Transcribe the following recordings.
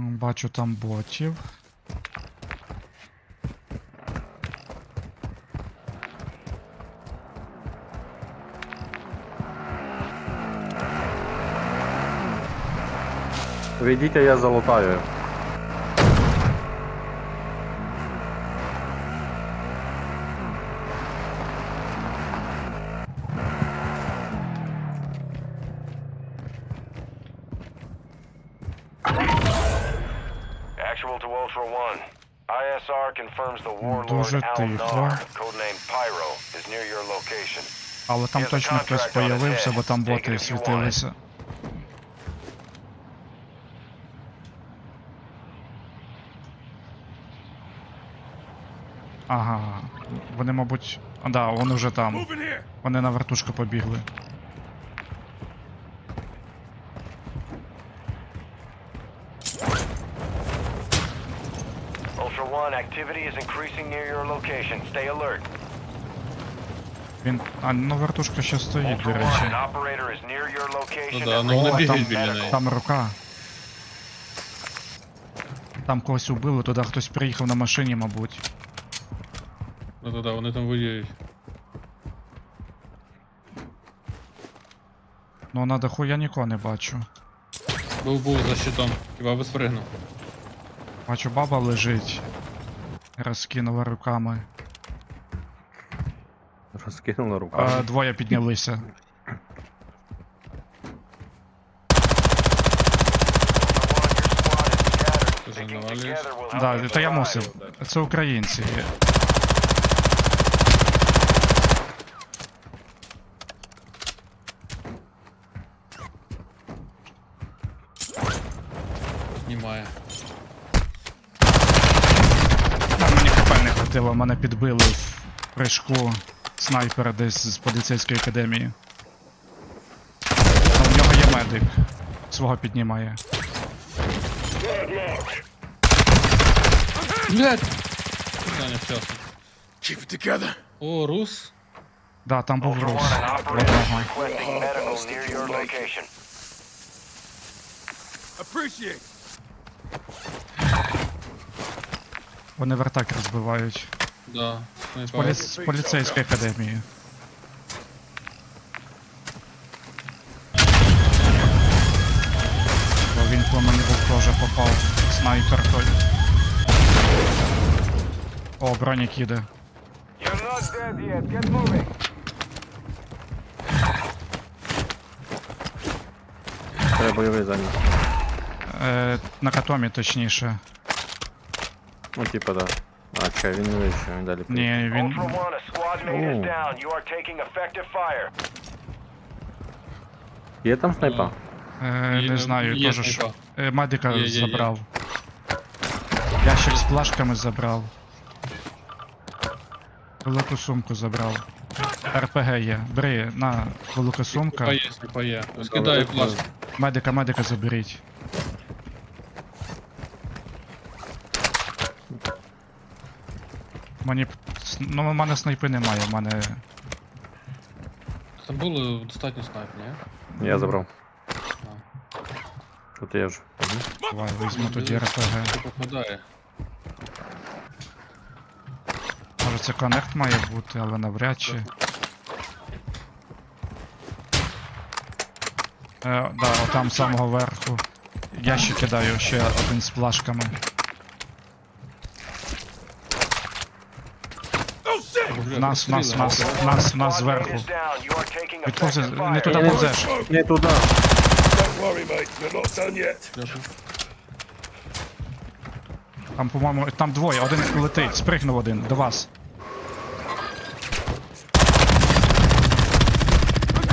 Бачу там ботів. Вийдіть, а я залутаю. Actual to Ultra One. ISR confirms the warlord Дуже тихо. Codenamed Pyro, is near your location. Але там точно хтось появився, бо там боти світилися. Ага, вони, мабуть. А, да, вони вже там. Вони на вертушку побігли. Activity is increasing near your location. Stay alert. Він. А, ну вертушка ще стоїть, Ultra до One, речі. operator is near your location. Ну да, and ну вони бігають там, біля неї. там рука. Там когось убили, туди хтось приїхав на машині, мабуть. Ну да, да, вони там воюють. Ну на даху я нікого не бачу. Був був за щитом, хіба би спригнув. Бачу, баба лежить. Розкинула руками. Розкинула руками. А, двоє піднялися. Да, та я мусив. Це українці. Знімає. А мені хп мене підбили в прыжку снайпера десь з поліцейської академії. Ну, в нього є медик. Свого піднімає. Блять! Питання вчасно. О, рус. Да, там був рус. Одного. Appreciate. Вони вертак розбивають. Да. З, полі... з поліцейської академії. Бо він по мені був теж попав. Снайпер той. О, бронік їде. You're not dead yet. Get moving. Треба бойовий зайняти. Е, на катомі точніше. Ну, типа, да. А, чекай, він не вийшов, він далі поїхав. Ні, він. Ultra One, a squad mate is down. You are taking effective fire. Є там снайпа? Е, Є- не знаю, є теж що. Е, медика Є, є, є. забрав. Ящик з плашками забрав. Велику сумку забрав. РПГ є. Бери, на велика сумка. Є, є. Скидаю. Медика, медика заберіть. Мені. Ну, у мене снайпи немає, у мене. Там було достатньо снайп, ні? Я забрав. А. Тут я ж. Давай, візьму тоді РПГ. Попадає. Може це коннект має бути, але навряд чи. Е, да, отам з самого верху. Я ще кидаю ще один з плашками. Нас, нас, нас, нас, нас зверху. Відповзи, не туди повзеш. Не туди. Там, по-моєму, там двоє, один летить, спригнув один, до вас.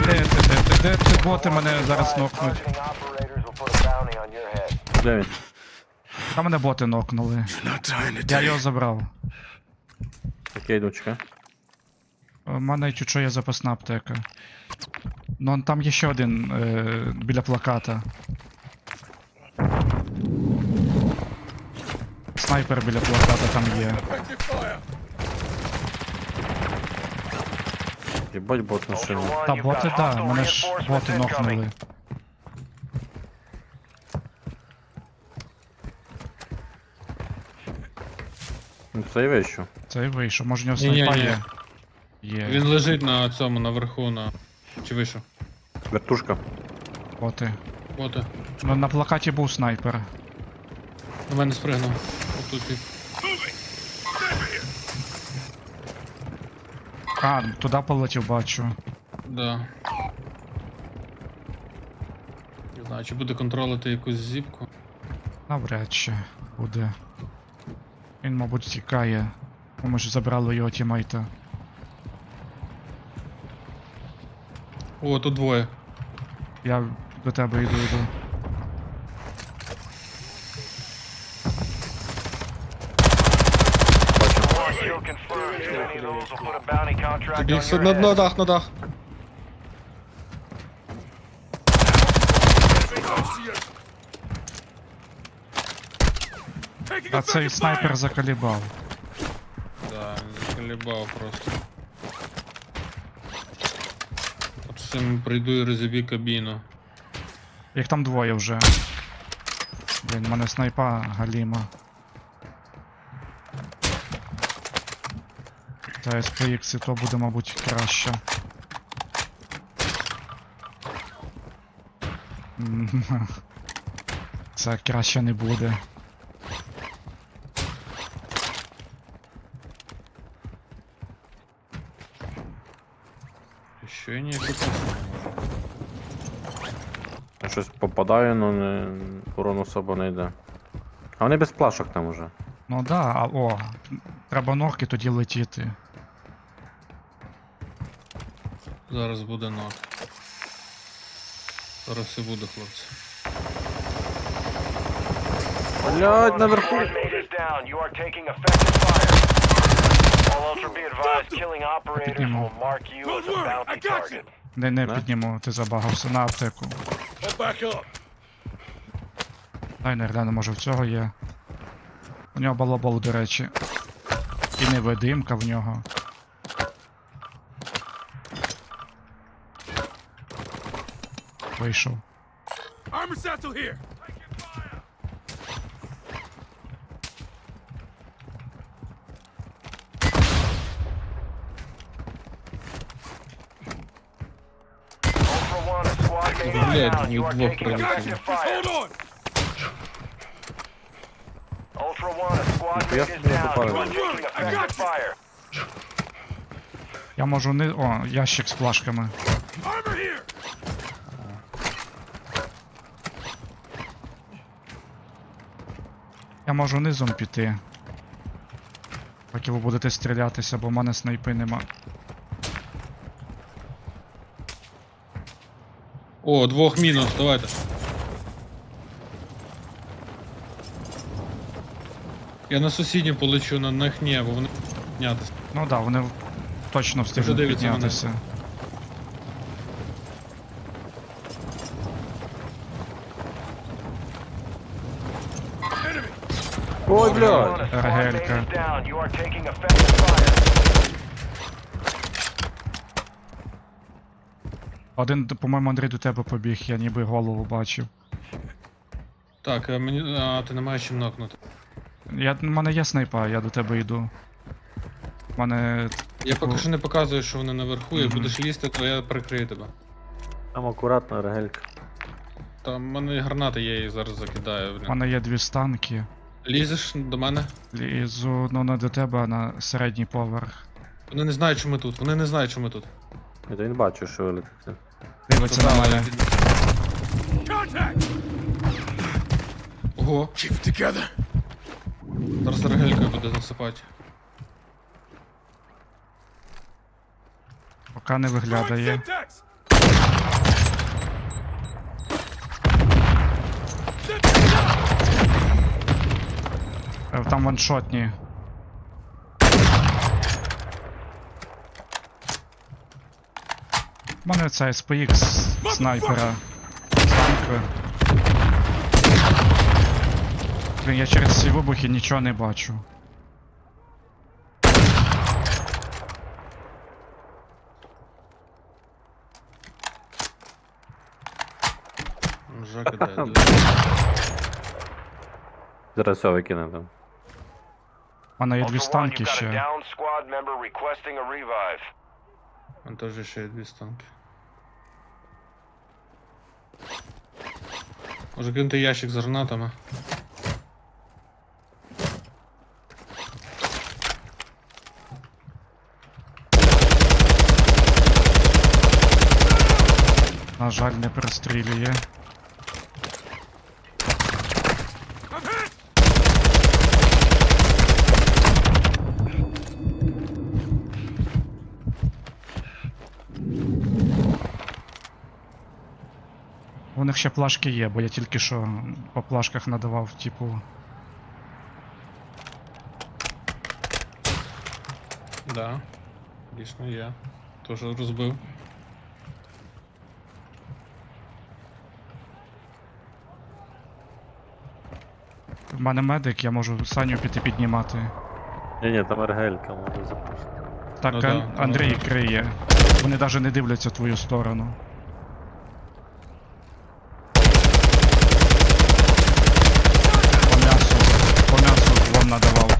Де де ти, де ти, боти мене зараз нокнуть. Де він? Там мене боти нокнули. Я його забрав. Окей, йду, чекай. У мене чуть що є запасна аптека. Ну там є ще один е, біля плаката. Снайпер біля плаката там є. Єбать бот на шині. Та боти, да, мене ж боти нокнули. Ну, Це і вийшов. Цей вийшов, може в нього Ні-ні-ні. снайпа є. Є. Він лежить на цьому, наверху, на. Чи вийшов? Вертушка. Боти. Боти. Ну на плакаті був снайпер. На мене спригнув. Отут тип. А, туди полетів, бачу. Да. Не знаю, чи буде контролити якусь зіпку. Навряд чи буде. Він, мабуть, тікає. Ми ж забрали його тімейта. О, тут двоє. Я до тебе йду йду. Kill confirmed. Too many of those will put a bounty contract on Біг your на, на head. дах, на дах. Taking А цей effective снайпер fire! закалібав. Да, заколебав просто. Цим прийду і розіб'ю кабіну. Їх там двоє вже. Блін, в мене снайпа галіма. Та SPX то буде, мабуть, краще. Це краще не буде. Що я ніяк не. Я щось попадаю, але не... урон особо не йде. А вони без плашок там уже. Ну да, а о, треба норки тоді летіти. Зараз буде нок. Зараз все буде, хлопці. Блять, наверху. Down. You are taking effective fire. All Ultra be advised, killing operators will mark you as Don't a worry, I bounty got target. Не, не підніму, ти забагався на аптеку. Head back up. Дай не гляну, може в цього є. У нього балабол, до речі. І невидимка в нього. Вийшов. Armor satchel here. Ultra One, a squad mate is Блядь, are двух on. Ultra One, a squad Я is down. You are taking effective fire. Я можу ни... О, ящик з плашками. Я можу низом піти. Поки ви будете стрілятися, бо в мене снайпи нема. О, двох мінус, давайте. Я на сусідню полечу, на них ні, бо вони піднятися. Ну да, вони точно встигнуть дивляться мене. піднятися. Ой, блядь. One, a squad mate Ргелька. is down. You are taking effective fire. Один, по-моєму, Андрій до тебе побіг, я ніби голову бачив. Так, а мені. А, ти не маєш чим нокнути. Я, в мене є снайпа, я до тебе йду. У мене. Я Типу- поки що не показую, що вони наверху, як Мгм. будеш лізти, то я прикрию тебе. Там акуратно регелька. Там в мене гранати є, я їх зараз закидаю. У Блін. мене є дві станки. Лізеш до мене? Лізу, ну не до тебе, а на середній поверх. Вони не знають, що ми тут. Вони не знають, що ми тут. Я то він бачу, що вилетить. Дивиться на мене. Ого, Keep it together. зараз регелькою буде засипати. Поки не виглядає. Е, Там ваншотні. У мене це SPX снайпера. Станка. Блін, я через ці вибухи нічого не бачу. Зараз все викине там. У мене є дві станки ще. down squad member requesting a revive. Там теж ще є дві станки. Може кинути ящик з гранатами. На жаль, не перестрілює. Них ще плашки є, бо я тільки що по плашках надавав, типу. Да. Дійсно є. Теж розбив. В мене медик, я можу Саню піти піднімати. Ні, ні, там РГЛ-ка може запустити. Так, Ну да, Ан- ну Андрій криє. Вони навіть не дивляться в твою сторону. По м'ясу, по м'ясу вам надавав.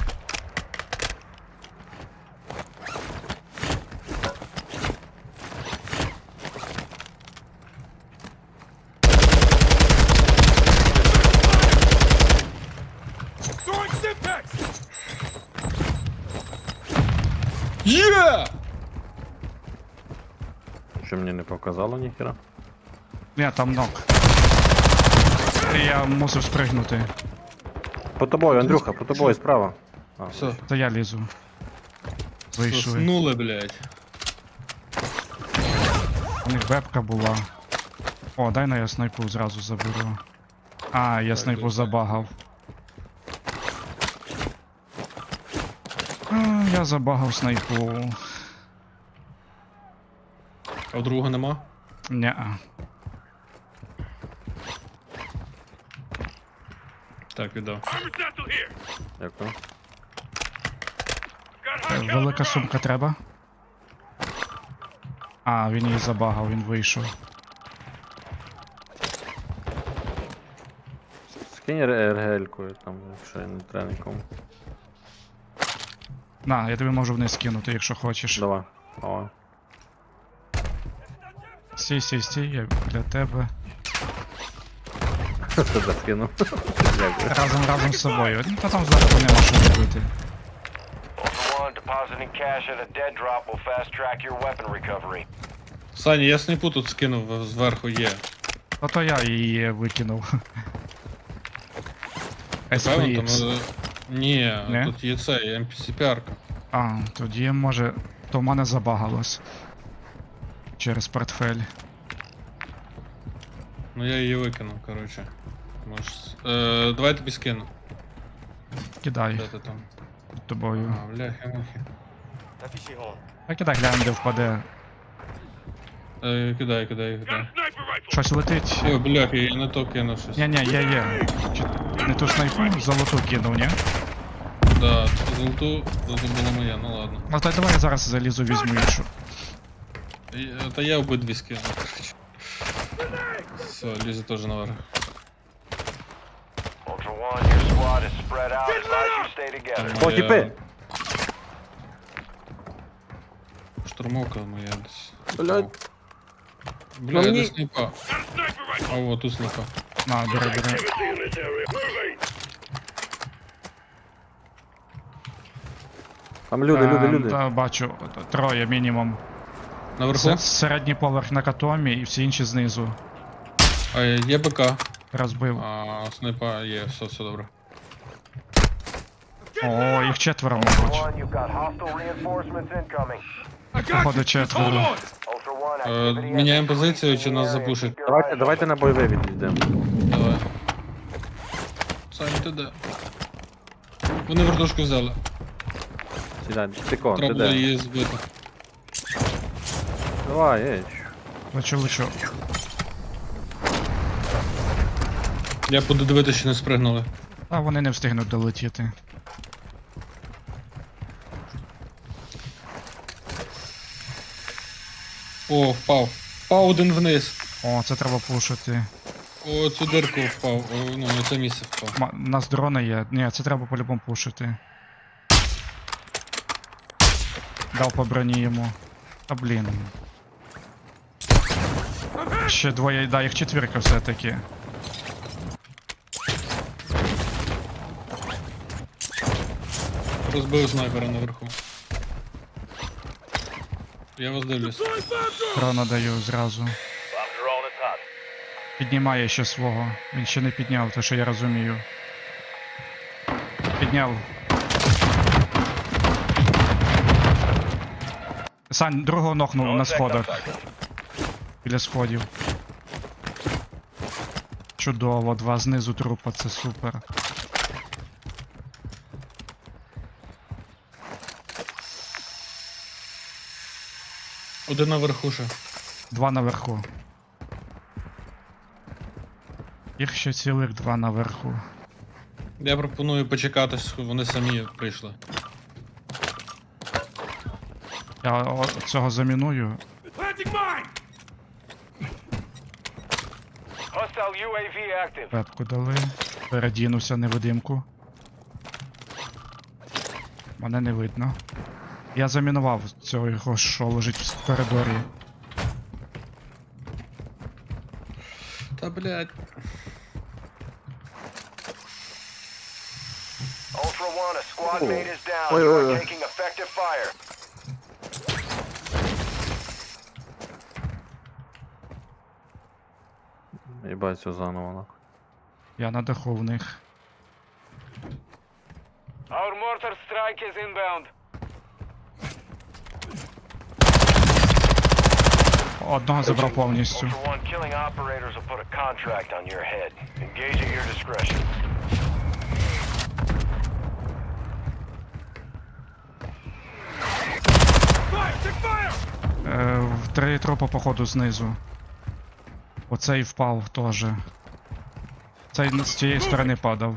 Throwing Simpex! Є! Що мені не показало ніхіра? Ні, там нок. Я мусив спригнути. По тобою, Андрюха, по тобою справа. А, Все, Та я лізу. Вийшли. соснули, блядь. У них бебка була. О, дай на я снайпу зразу заберу. А, я снайпу забагав. А, я забагав снайпу. А другого нема? Неа. Так, віддав. Дякую. Велика сумка треба. А, він її забагав, він вийшов. Скинь РГЛ-кою там, якщо я не треба нікому. На, я тобі можу вниз кинути, якщо хочеш. Давай. Давай. Стій, стій, стій, я для тебе. Себе скинув. Разом разом з собою. Ну, Та там зверху нема що робити. Depositing cash at a dead drop will fast track your weapon recovery. Саня, я снайпу тут скинув зверху є. А то я її викинув. Певно, там. Е, Ні, Не? тут є це, є NPC-піарка. А, тоді може. То в мене забагалось. Через портфель. Ну я її викинув, коротше. Можеш. Е, давай я тобі скину. Кидай Де ти там? під тобою. А, бляхи мухи. А кидай глянь, де впаде. Е, кидай, кидай, Got a кидай. sniper rifle! Щось летить. Ой, бляхи, я не то кинув щось. Ні, ні, є, є. Чи- Не ту снайпу, золоту кинув, ні? Да, золоту, золоту була моя, ну ладно. Ну та давай я зараз залізу, візьму іншу. Е, Та я обидві скину, коротше. Все, лізе теж наверх. Ultra One, your squad is spread out. Advise you stay together. О, Моя- тіпи! Штурмовка моя десь. Блядь. Бля, Ну, я ні. десь снайпа. Got a sniper rifle! А о, тут снайпа. На, бери, бери. Activity in this area. Moving! Там люди, люди, Е, люди. Та бачу, троє мінімум. Наверху? Се- Середній поверх на катомі і всі інші знизу. А, є БК. Розбив. А, снайпа є, все, все добре. О, їх четверо, мабуть. One, you've got hostile reinforcements incoming. Походу четверо. Ultra One, Е, activity міняємо позицію чи нас запушать? Давайте, давайте на бойовий відійдемо. Давай. Сань, ти де? Вони вертушку взяли. Сідай, Тикон, ти Треба було де? її збити. Давай, ей. Лечу, лечу. Я буду дивитися, чи не спригнули. А вони не встигнуть долетіти. О, впав. Впав один вниз. О, це треба пушити. О, цю дирку впав. О, ну, на це місце впав. Ма- У нас дрони є. Ні, це треба по-любому пушити. Дав по броні йому. Та блін. Ще двоє, да, їх четвірка все-таки. Розбив снайпера наверху. Я вас дивлюсь. Хроно даю зразу. Піднімає ще свого. Він ще не підняв, те що я розумію. Підняв. Сань, другого нокнув на сходах. Біля сходів. Чудово, два знизу трупа, це супер. Один наверху ще. Два наверху. Їх ще цілих два наверху. Я пропоную почекати, вони самі прийшли. Я о- цього заміную. Hostile UAV active. Пепку дали. Передінуся невидимку. Мене не видно. Я замінував цього його, що лежить в коридорі. Та блять. Ultra One, a squad Oh. mate is down. You are taking effective fire. Їбать, все заново нахуй. Я на даху в них. Our mortar strike is inbound. Одного забрав повністю. Ultra One, killing operators will put a contract on your head. Engage at your discretion. Е, в три трупа походу знизу. Оцей впав теж. Цей з цієї сторони падав.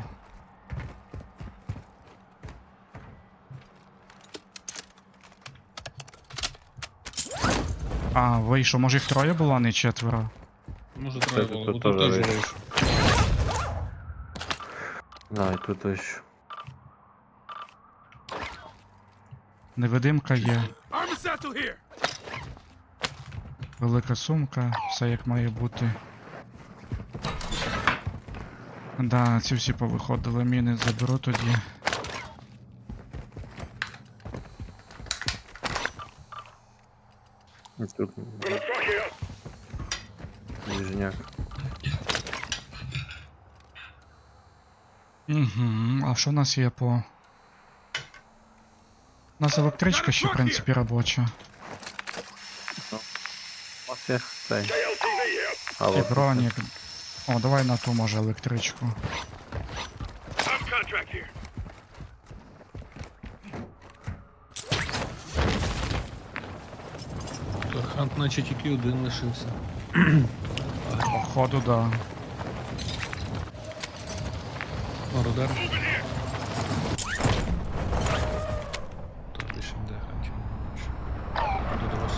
А, вийшов, може їх троє було, а не четверо. Може троє було. тут Тут теж теж вийшло. вийшов. Да, і тут ось. Невидимка є, satchel here! Велика сумка, все як має бути. Да, ці всі повиходили, міни заберу тоді. Тут. Угу, а що у нас є по. У нас електричка ще, в принципі, робоча. У цей. Here! І бронік. О, давай на ту може електричку. Хант наче тільки один лишився. Походу, да. Мародер. Так, більше де хантів. Буду до вас.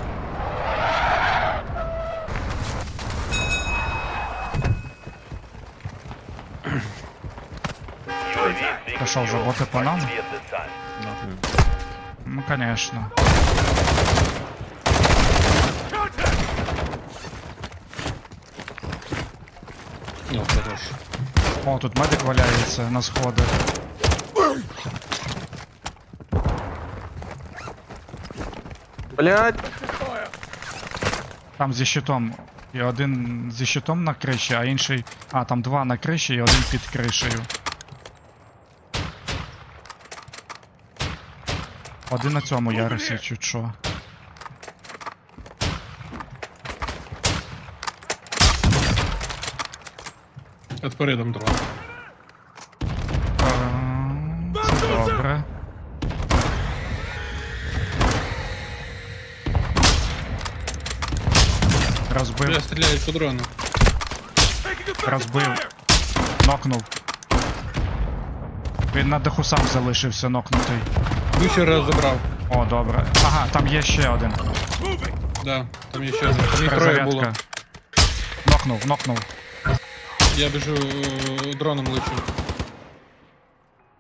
Що, вже боти по нам? Ну, конечно. О, хорош. О, тут медик валяється на сходах. Блять! Там зі щитом. І один зі щитом на криші, а інший. А, там два на криші і один під кришею. Один на цьому ярусі, чуть що. От передом дрон. Це добре. Я Розбив, стріляю по дрону. Розбив. нокнув. Він на даху сам залишився нокнутий. Вище раз забрав. О, добре. Ага, там є ще один. Да, там є ще один. Там їх троє було. Перезарядка. Нокнув, нокнув. Я біжу е, дроном лечу.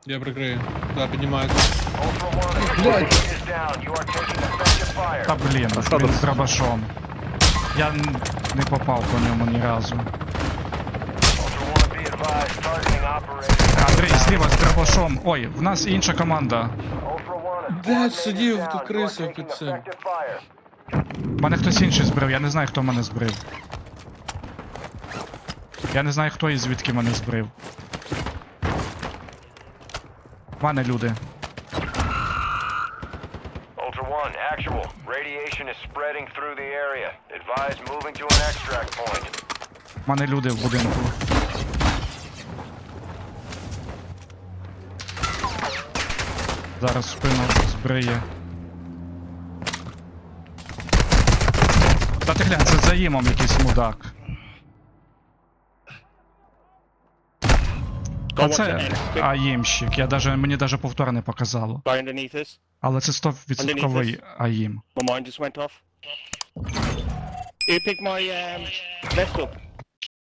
Я прикрию. Да, піднімаю. Ultra One, a squad mate is down. You are taking effective fire. Та блін, А він з дробашом. Я н- не попав по ньому ні разу. Ultra One, be advised, targeting. Андрій, зліва з дробашом. Ой, в нас інша команда. Ultra Де сидів ту крису під цим? Мене хтось інший збрив, я не знаю, хто мене збрив. Я не знаю, хто і звідки мене збрив. В мене люди. Ultra One, actual. Radiation is spreading through the area. Advise moving to an extract point. В мене люди в будинку. Зараз спину збриє. Та ти глянь, це за їмом якийсь мудак. А це аїмщик. Я даже, мені даже повтор не показало. Але це 100% аїм. My mind just went off. You pick my um, vest up.